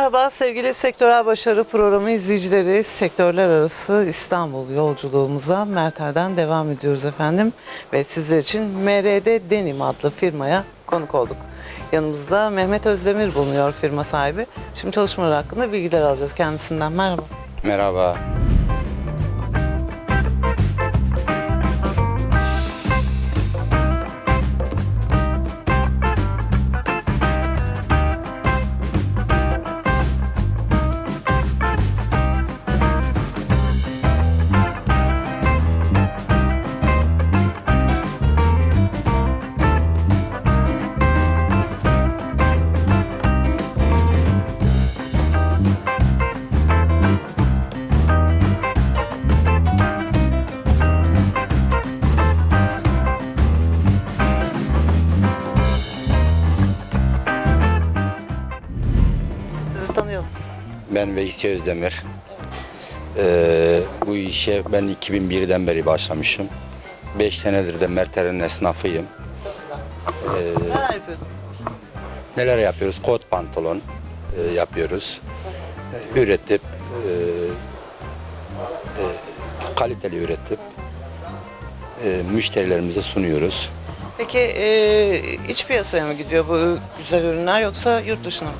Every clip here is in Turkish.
Merhaba sevgili Sektörel Başarı Programı izleyicileri. Sektörler arası İstanbul yolculuğumuza Merter'den devam ediyoruz efendim. Ve sizler için MRD Denim adlı firmaya konuk olduk. Yanımızda Mehmet Özdemir bulunuyor firma sahibi. Şimdi çalışmalar hakkında bilgiler alacağız kendisinden. Merhaba. Merhaba. Tanıyalım. Ben Veysi Özdemir. Ee, bu işe ben 2001'den beri başlamışım. 5 senedir de Merter'in esnafıyım. Neler yapıyorsunuz? Neler yapıyoruz? Kot pantolon e, yapıyoruz. E, üretip e, e, kaliteli üretip e, müşterilerimize sunuyoruz. Peki e, iç piyasaya mı gidiyor bu güzel ürünler yoksa yurt dışına mı?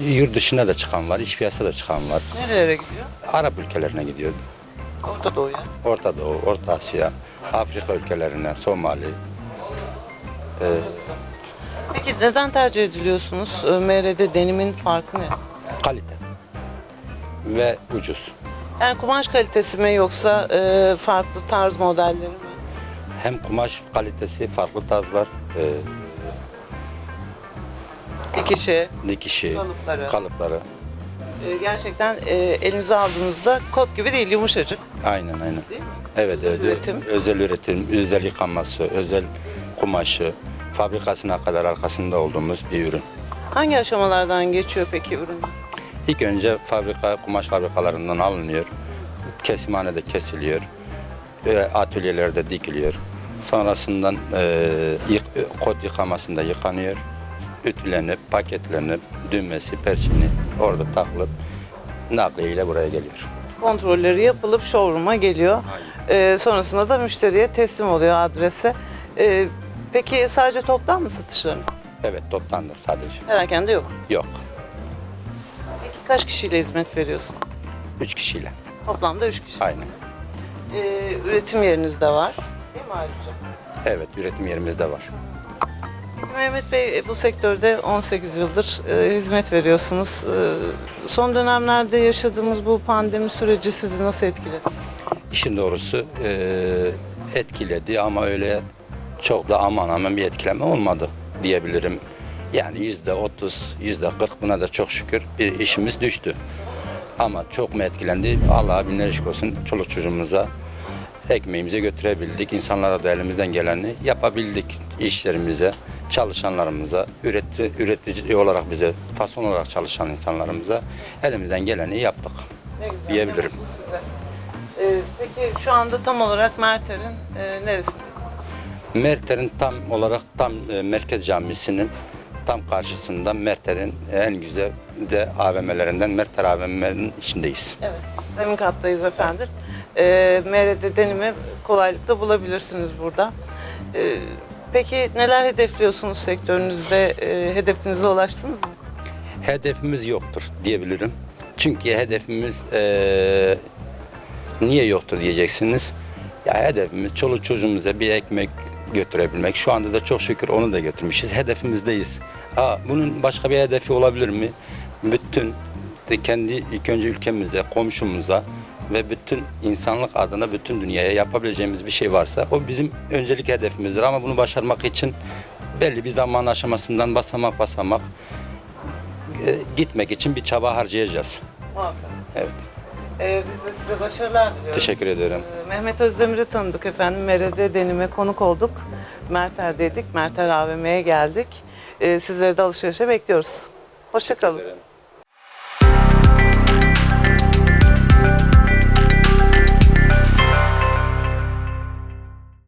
Yurt dışına da çıkan var, iç piyasada da çıkan var. Nerelere gidiyor? Arap ülkelerine gidiyor. Orta Doğu'ya. Orta Doğu, Orta Asya, Afrika ülkelerine, Somali. Peki neden tercih ediliyorsunuz? E, MRD denimin farkı ne? kalite ve ucuz. Yani kumaş kalitesi mi yoksa e, farklı tarz modelleri mi? Hem kumaş kalitesi farklı tarzlar, e, Dikişi, dikişi, Kalıpları. kalıpları. e, gerçekten e, elinize aldığınızda kot gibi değil, yumuşacık Aynen aynen. değil mi? Evet, Özel evet. üretim. Özel üretim, özel yıkanması, özel kumaşı, fabrikasına kadar arkasında olduğumuz bir ürün. Hangi aşamalardan geçiyor peki ürün? İlk önce fabrika, kumaş fabrikalarından alınıyor. Kesimhanede kesiliyor. e, Atölyelerde dikiliyor. Sonrasından e, yık, kod yıkamasında yıkanıyor. Ütülenip, paketlenip, düğmesi, perçini orada takılıp nakliyeyle buraya geliyor. Kontrolleri yapılıp showroom'a geliyor. E, sonrasında da müşteriye teslim oluyor adrese. E, peki sadece toptan mı satışlarınız? Evet, toptandır sadece. Perakende yok. Yok. Peki kaç kişiyle hizmet veriyorsun? Üç kişiyle. Toplamda üç kişi. Aynen. E, üretim yeriniz de var. Değil mi ayrıca? Evet, üretim yerimizde var. Mehmet Bey bu sektörde 18 yıldır e, hizmet veriyorsunuz. E, son dönemlerde yaşadığımız bu pandemi süreci sizi nasıl etkiledi? İşin doğrusu eee, etkiledi ama öyle çok da aman aman bir etkileme olmadı diyebilirim. Yani yüzde otuz, yüzde kırk buna da çok şükür bir işimiz düştü. Ama çok mu etkilendi? Allah'a binler şükür olsun çoluk çocuğumuza ekmeğimize götürebildik. İnsanlara da elimizden geleni yapabildik işlerimize, çalışanlarımıza, üretici, üretici olarak bize, fason olarak çalışan insanlarımıza elimizden geleni yaptık. Ne güzel. Diyebilirim. ne mutlu size. E, peki şu anda tam olarak Merter'in e, neresinde? Merter'in tam olarak tam e, Merkez Camisi'nin tam karşısında Merter'in en güzel de AVM'lerinden Merter AVM'nin içindeyiz. Evet. Zemin kattayız efendim. E, MRD denimi kolaylıkla bulabilirsiniz burada. E, peki neler hedefliyorsunuz sektörünüzde? E, hedefinize ulaştınız mı? Hedefimiz yoktur diyebilirim. Çünkü hedefimiz e, niye yoktur diyeceksiniz. Ya hedefimiz çoluk çocuğumuza bir ekmek götürebilmek. Şu anda da çok şükür onu da götürmüşüz. Hedefimizdeyiz. Ha, bunun başka bir hedefi olabilir mi? Bütün kendi ilk önce ülkemize, komşumuza ve bütün insanlık adına bütün dünyaya yapabileceğimiz bir şey varsa o bizim öncelik hedefimizdir. Ama bunu başarmak için belli bir zaman aşamasından basamak basamak e, gitmek için bir çaba harcayacağız. Muhakkak. Evet. Ee, biz de size başarılar diliyoruz. Teşekkür ederim. Ee, Mehmet Özdemir'i tanıdık efendim. MRD denime konuk olduk. Merter'deydik. Merter AVM'ye geldik. Ee, sizleri de alışverişe bekliyoruz. Hoşçakalın.